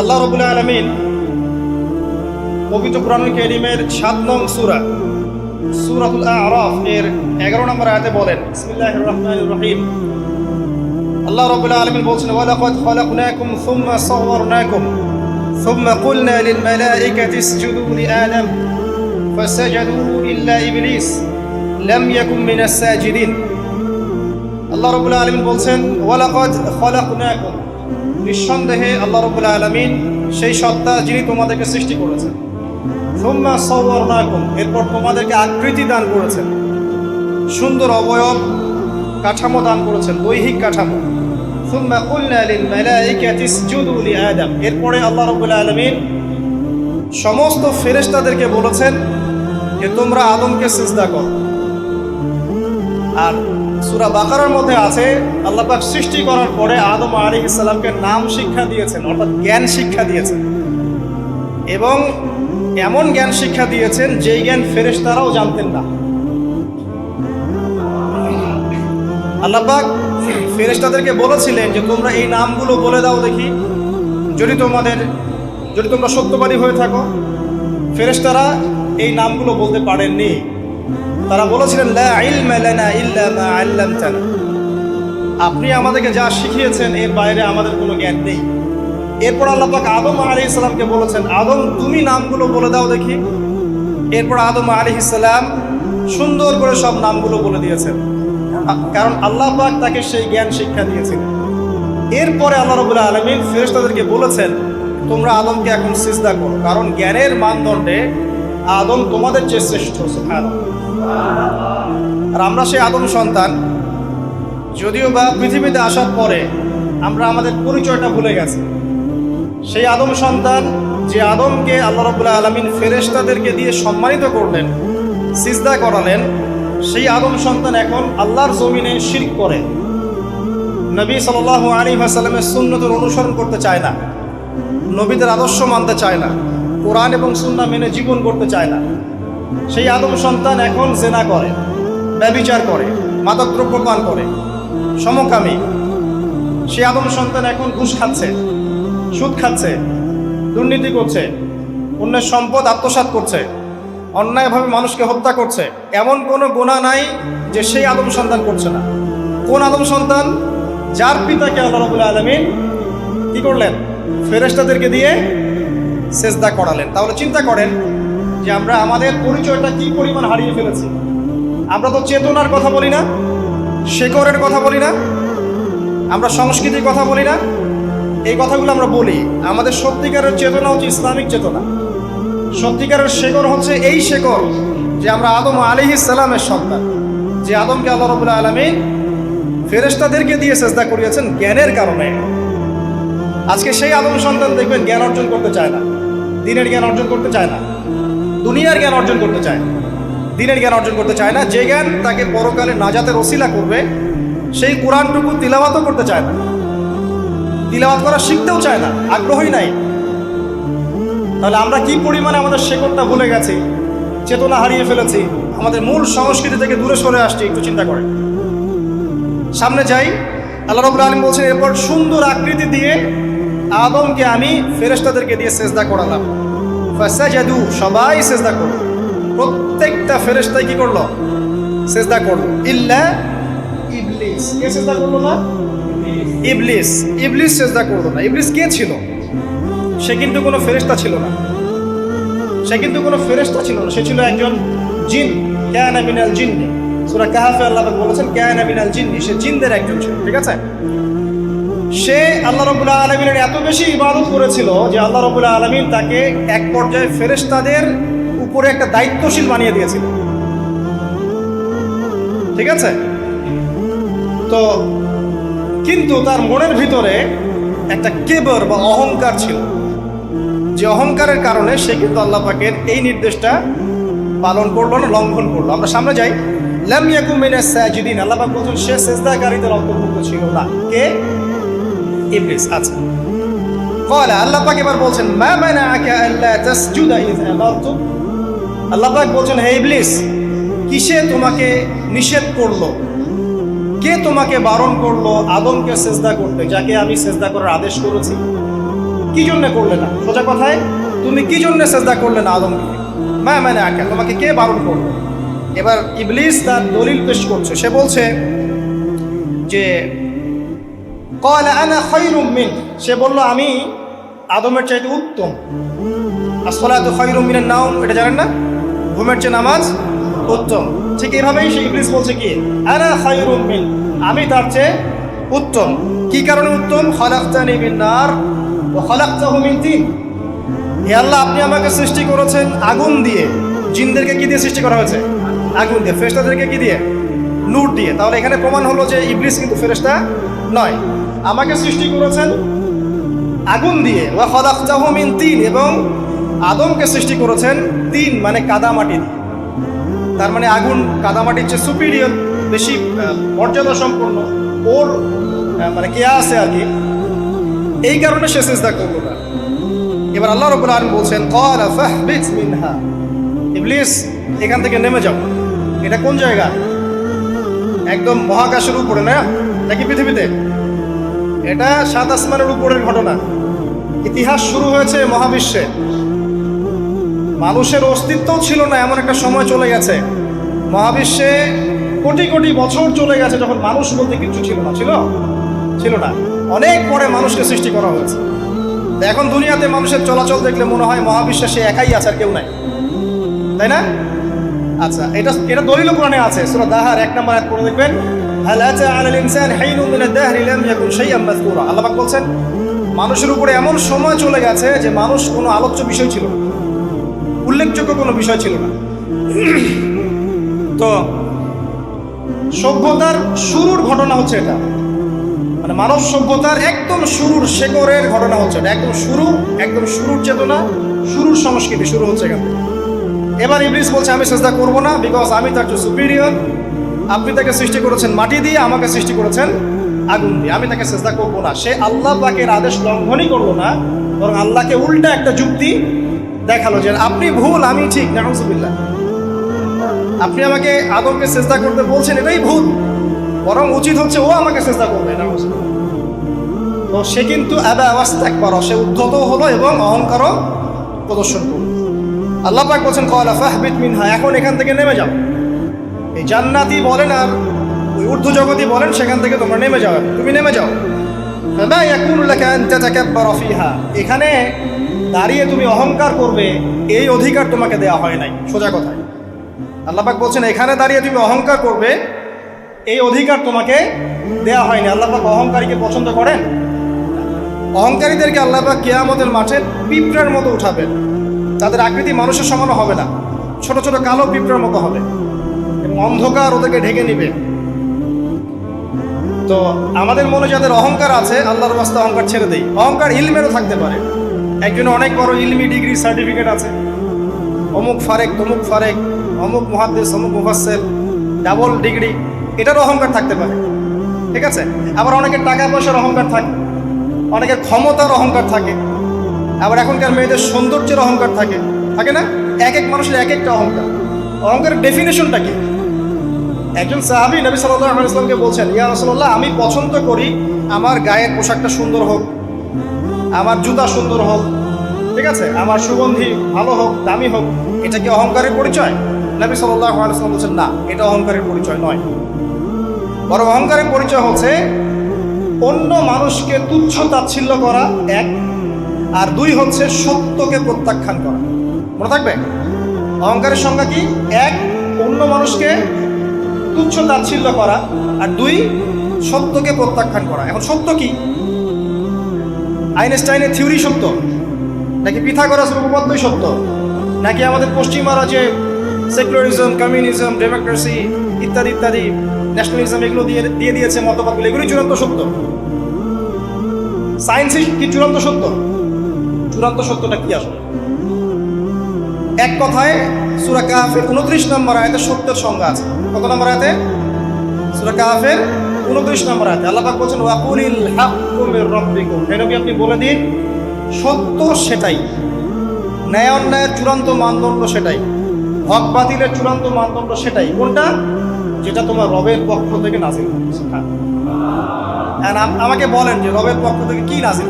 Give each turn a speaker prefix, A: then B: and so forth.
A: আল্লাহ রবুল্লা আলমিন পবিত্র কোরআন কেরিমের সাত নং সুরা সুরাতুল আরফ এর এগারো নম্বর আয়াতে বলেন বিসমিল্লাহির রহমানির রহিম আল্লাহ রবুল্লা আলমিন বলছেন ওয়ালাকাদ খালাকনাকুম সুম্মা সাওয়ারনাকুম ثم قلنا للملائكة اسجدوا لآدم فسجدوا إلا إبليس لم يكن من الساجدين আল্লাহ রবুল্লা আলমিন বলছেন ওয়ালাকাদ খালাকনাকুম নিঃসন্দেহে আল্লাহ রবুল্লা আলমিন সেই সত্তা যিনি তোমাদেরকে সৃষ্টি করেছেন। সুম্মা সাওয়ারনাকুম, এরপর তোমাদেরকে আকৃতি দান করেছেন। সুন্দর অবয়ব কাঠামো দান করেছেন, দৈহিক কাঠামো। এরপরে আল্লাহ রাব্বুল আলামিন সমস্ত ফেরেশতাদেরকে বলেছেন যে তোমরা আদমকে সিজদা করো। আর সূরা বাকারার মধ্যে আছে, আল্লাহ পাক সৃষ্টি করার পরে আদম আলাইহিস সালামকে নাম শিক্ষা দিয়েছেন, অর্থাৎ জ্ঞান শিক্ষা দিয়েছেন। এবং এমন জ্ঞান শিক্ষা দিয়েছেন যেই জ্ঞান ফেরেশতারাও জানতেন না। আল্লাপাক ফেরেশতাদেরকে বলেছিলেন যে, তোমরা এই নামগুলো বলে দাও দেখি। যদি তোমাদের, যদি তোমরা সত্যবাদী হয়ে থাকো, ফেরেশতারা এই নামগুলো বলতে পারেননি। তারা বলেছিলেন আপনি আমাদেরকে যা শিখিয়েছেন, এর বাইরে আমাদের কোনো জ্ঞান নেই। এরপর আল্লাহ পাক আদম আলাইহিস সালামকে বলেছেন, আদম, তুমি নামগুলো বলে দাও দেখি। এরপর আদম আলাইহিস সালাম সুন্দর করে সব নামগুলো বলে দিয়েছেন। কারণ আল্লাহ পাক তাকে সেই জ্ঞান শিক্ষা দিয়েছিলেন এরপরে আল্লাহ রবুল্লা আলমিন ফেরেশতাদেরকে বলেছেন, তোমরা আদমকে এখন সিজদা করো। কারণ জ্ঞানের মানদণ্ডে আদম তোমাদের চেয়ে শ্রেষ্ঠ। আর আমরা সেই আদম সন্তান, যদিও বা পৃথিবীতে আসার পরে আমরা আমাদের পরিচয়টা ভুলে গেছি। সেই আদম সন্তান যে আদমকে আল্লাহ রবুল্লাহ আলমিন ফেরেশতাদেরকে দিয়ে সম্মানিত করলেন, সিজদা করালেন, সেই আদম সন্তান এখন আল্লাহর জমিনে শিরক করে। নবী সাল আলী আসাল্লামের সুন্নতের অনুসরণ করতে চায় না, নবীদের আদর্শ মানতে চায় না। কোরআন এবং সুন্না মেনে জীবন করতে চায় না। সেই আদম সন্তান এখন জেনা করে, ব্যবিচার করে, মাদকদ্রব্য পান করে, সমকামী। সে আদম সন্তান এখন ঘুষ খাচ্ছে, সুদ খাচ্ছে, দুর্নীতি করছে, অন্যের সম্পদ আত্মসাৎ করছে, অন্যায়ভাবে মানুষকে হত্যা করছে। এমন কোনো গোনা নাই যে সেই আদম সন্তান করছে না। কোন আদম সন্তান যার পিতাকে আল্লাহ রবুল আলমিন কি করলেন? ফেরেশতাদেরকে দিয়ে সেজদা করালেন। তাহলে চিন্তা করেন যে আমরা আমাদের পরিচয়টা কি পরিমাণ হারিয়ে ফেলেছি? আমরা তো চেতনার কথা বলি না শেকরের কথা বলি না, আমরা সংস্কৃতির কথা বলি না। এই কথাগুলো আমরা বলি, আমাদের সত্যিকারের চেতনা হচ্ছে ইসলামিক চেতনা। সত্যিকারের শেকর হচ্ছে এই শেকর যে আমরা আদম আলী ইসালামের সন্তান, যে আদমকে আল্লাহ রবুল্লা আলমী ফেরেশতাদেরকে দিয়ে চেষ্টা করিয়েছেন জ্ঞানের কারণে। আজকে সেই আদম সন্তান দেখবেন জ্ঞান অর্জন করতে চায় না। দিনের জ্ঞান অর্জন করতে চায় না। দুনিয়ার জ্ঞান অর্জন করতে চায়। দিনের জ্ঞান অর্জন করতে চায় না। যে জ্ঞান তাকে পরকালে নাজাতের ওসিলা করবে, সেই কোরআনটুকু তিলাওয়াতও করতে চায় না। তিলাওয়াত করা শিখতেও চায় না। আগ্রহই নাই। তাহলে আমরা কি পরিমাণে আমাদের শেকড়টা ভুলে গেছি, চেতনা হারিয়ে ফেলেছি, আমাদের মূল সংস্কৃতি থেকে দূরে সরে আসছি, একটু চিন্তা করে সামনে যাই। আল্লাহ রবুল আলম বলছেন, এরপর সুন্দর আকৃতি দিয়ে আদমকে আমি ফেরেশতাদেরকে দিয়ে সেজদা করালাম। ফাসাজাদু, সবাই সেজদা করল। প্রত্যেকটা ফেরেশতাই কি করল? সেজদা করল। ইল্লা ইবলিস। কে সেজদা করল না? ইবলিস। ইবলিস সেজদা করল না। ইবলিস কে ছিল? সে কিন্তু কোনো ফেরেশতা ছিল না। সে কিন্তু কোনো ফেরেশতা ছিল না। সে ছিল একজন জিন। ক্যানা মিনাল জিন্নি। সূরা কাহাফে আল্লাহ বলেছেন ক্যানা মিনাল জিন্নি। সে জিনদের একজন ছিল। ঠিক আছে? সে আল্লাহ রবুল্লাহ আলমিনের এত বেশি ইবাদত করেছিল যে আল্লাহ রবুল্লাহ আলমিন তাকে এক পর্যায়ে ফেরেশতাদের উপরে একটা দায়িত্বশীল বানিয়ে দিয়েছিল। ঠিক আছে? তো কিন্তু তার মনের ভিতরে একটা কেবর বা অহংকার ছিল। যে অহংকারের কারণে সে কিন্তু আল্লাহ পাকের এই নির্দেশটা পালন করল না, লঙ্ঘন করল। আমরা সামনে যাই। লাম ইয়াকুম মিনাস সাজিদিন। আল্লাহ পাক বলছেন, সে সেজদাকারীদের অন্তর্ভুক্ত ছিল না। কে? ইবলিস আচ্ছা قال আল্লাহ পাক এবার বলছেন মা মানাআকা আল্লা তাসজুদা ইয আমারতু আল্লাহ পাক বলছেন হে ইবলিস কিসে তোমাকে নিষেধ করলো কে তোমাকে বারণ করলো আদমকে সেজদা করতে যাকে আমি সেজদা করার আদেশ করেছি কি জন্য করলে না সোজা কথায় তুমি কি জন্য সেজদা করলে না আদমকে মা মানে আঁকা তোমাকে কে বারণ করলো এবার ইবলিস তার দলিল পেশ করছে সে বলছে যে সে বলল, আমি আদমের চাইতে উত্তম। আসলাত খৈরুম নাম এটা জানেন না? ঘুমের চেয়ে নামাজ উত্তম। ঠিক এইভাবেই সে ইবলিস বলছে কি? আমি তার চেয়ে উত্তম। কি কারণে উত্তম? খলাক্তানি তিন। হে আল্লাহ, আপনি আমাকে সৃষ্টি করেছেন আগুন দিয়ে। জিনদেরকে কি দিয়ে সৃষ্টি করা হয়েছে? আগুন দিয়ে। ফেরেশতাদেরকে কি দিয়ে? নূর দিয়ে। তাহলে এখানে প্রমাণ হলো যে ইবলিস কিন্তু ফেরেশতা নয়। আমাকে সৃষ্টি করেছেন আগুন দিয়ে, ওয়া খলাকতাহু মিন তিন এবং আদমকে সৃষ্টি করেছেন তিন মানে কাদামাটি দিয়ে। তার মানে আগুন, কাদামাটির চেয়ে সুপিরিয়র বেশি মর্যাদা সম্পন্ন ওর মানে কে আছে আর কি। এই কারণে সে চেষ্টা করল না। এবার আল্লাহ রবুল আলম বলছেন, "ক্বালা ফাহবিত মিনহা। ইবলিস, এখান থেকে নেমে যাও। এটা কোন জায়গা? একদম মহাকাশের উপরে, না? নাকি পৃথিবীতে? এটা সাত আসমানের উপরের ঘটনা। ইতিহাস শুরু হয়েছে মহাবিশ্বে। মানুষের অস্তিত্বও ছিল না, এমন একটা সময় চলে গেছে। মহাবিশ্বে কোটি কোটি বছর চলে গেছে যখন মানুষ বলতে কিছু ছিল না, ছিল? ছিল না। অনেক পরে মানুষকে সৃষ্টি করা হয়েছে। এখন দুনিয়াতে মানুষের চলাচল দেখলে মনে হয় মহাবিশ্বে সে একাই আছে আর কেউ নাই। তাই না? আচ্ছা এটা এটা দলিল কোরআনে আছে, সূরা দাহার এক নম্বর এক পড়ে দেখবেন। পাক বলছেন, মানুষের উপরে এমন সময় চলে গেছে যে মানুষ কোনো আলোচ্য বিষয় ছিল না। উল্লেখযোগ্য কোনো বিষয় ছিল না। তো সভ্যতার শুরুর ঘটনা হচ্ছে এটা। মানে মানব সভ্যতার একদম শুরুর শেকরের ঘটনা হচ্ছে এটা। একদম শুরু, একদম শুরুর চেতনা, শুরুর সংস্কৃতি শুরু হচ্ছে এখান এবার ইবলিস বলছে, আমি চেষ্টা করব না বিকজ আমি তার সুপিরিয়র আপনি তাকে সৃষ্টি করেছেন মাটি দিয়ে, আমাকে সৃষ্টি করেছেন আগুন দিয়ে। আমি তাকে চেষ্টা করব না। সে আল্লাহ পাকের আদেশ লঙ্ঘনই করল না, বরং আল্লাহকে উল্টা একটা যুক্তি দেখাল যে আপনি ভুল, আমি ঠিক নাহজুবিল্লাহ আপনি আমাকে আদমকে চেষ্টা করতে বলছেন, এটাই ভুল। বরং উচিত হচ্ছে ও আমাকে চেষ্টা করবে তো সে কিন্তু ত্যাগ করো, সে উদ্ধত হলো এবং অহংকারও প্রদর্শন করল। আল্লাহ পাক বলছেন কলা ফাহবিত মিনহা এখন এখান থেকে নেমে যাও। এই জান্নাতি বলেন আর ওই ঊর্ধ্ব জগতি বলেন, সেখান থেকে তোমরা নেমে যাও। তুমি নেমে যাও। এখানে দাঁড়িয়ে তুমি অহংকার করবে, এই অধিকার তোমাকে দেওয়া হয় নাই। সোজা কথায় আল্লাহ পাক বলছেন, এখানে দাঁড়িয়ে তুমি অহংকার করবে, এই অধিকার তোমাকে দেওয়া হয়নি আল্লাহ পাক অহংকারীকে পছন্দ করেন? অহংকারীদেরকে আল্লাহ পাক কেয়ামতের মাঠে পিঁপড়ার মতো উঠাবেন। তাদের আকৃতি মানুষের সমানও হবে না। ছোট ছোট কালো পিঁপড়ার মতো হবে। অন্ধকার ওদেরকে ঢেকে নিবে। তো আমাদের মনে যাদের অহংকার আছে, আল্লাহর রাস্তা অহংকার ছেড়ে দেই। অহংকার ইলমেরও থাকতে পারে। একজনের অনেক বড় ইলমি ডিগ্রি সার্টিফিকেট আছে। অমুক ফারেক, তমুক ফারেক, অমুক মহাদেশ অমুক মুফাসের ডাবল ডিগ্রি, এটারও অহংকার থাকতে পারে। ঠিক আছে? আবার অনেকের টাকা পয়সার অহংকার থাকে। অনেকের ক্ষমতার অহংকার থাকে। আবার এখনকার মেয়েদের সৌন্দর্যের অহংকার থাকে। থাকে না? এক এক মানুষের এক একটা অহংকার। অহংকারের ডেফিনেশনটা কি? একজন সাহাবি নবী সাল্লাহ ইসলামকে বলছেন, ইয়া রসল্লাহ আমি পছন্দ করি আমার গায়ের পোশাকটা সুন্দর হোক, আমার জুতা সুন্দর হোক, ঠিক আছে, আমার সুগন্ধি ভালো হোক, দামি হোক, এটা কি অহংকারের পরিচয়? নবী সাল্লাহ আলাইসলাম বলছেন, না, এটা অহংকারের পরিচয় নয়। বড় অহংকারের পরিচয় হচ্ছে অন্য মানুষকে তুচ্ছ তাচ্ছিল্য করা, এক, আর দুই হচ্ছে সত্যকে প্রত্যাখ্যান করা। মনে থাকবে? অহংকারের সংজ্ঞা কি? এক, অন্য মানুষকে তুচ্ছ তাচ্ছিল্য করা আর দুই, সত্যকে প্রত্যাখ্যান করা। এখন সত্য কি? আইনস্টাইনের থিওরি সত্য? নাকি পিথাগোরাস উপপাদ্যই সত্য? নাকি আমাদের পশ্চিমারা যে সেকুলারিজম, কমিউনিজম, ডেমোক্রেসি ইত্যাদি ইত্যাদি, ন্যাশনালিজম এগুলো দিয়ে দিয়ে দিয়েছে মতবাদগুলো, এগুলোই চূড়ান্ত সত্য। সায়েন্সই কি চূড়ান্ত সত্য? চূড়ান্ত সত্যটা কি আসলে? এক কথায় সুরা কাহাফের উনত্রিশ নম্বর আয়তে সত্যের সংজ্ঞা আছে। কত নম্বর আয়তে? সুরা কাহাফের উনত্রিশ নম্বর আয়তে। আল্লাহ বলছেন, ওয়াকুলিল হাক্কু মির রাব্বিকুম। আপনি বলে দিন, সত্য সেটাই। ন্যায় অন্যায়ের চূড়ান্ত মানদণ্ড সেটাই। হক বাতিলের চূড়ান্ত মানদণ্ড সেটাই। কোনটা? যেটা তোমার রবের পক্ষ থেকে নাজিল হয়েছে। হ্যাঁ। আম- আমাকে বলেন যে রবের পক্ষ থেকে কি নাজিল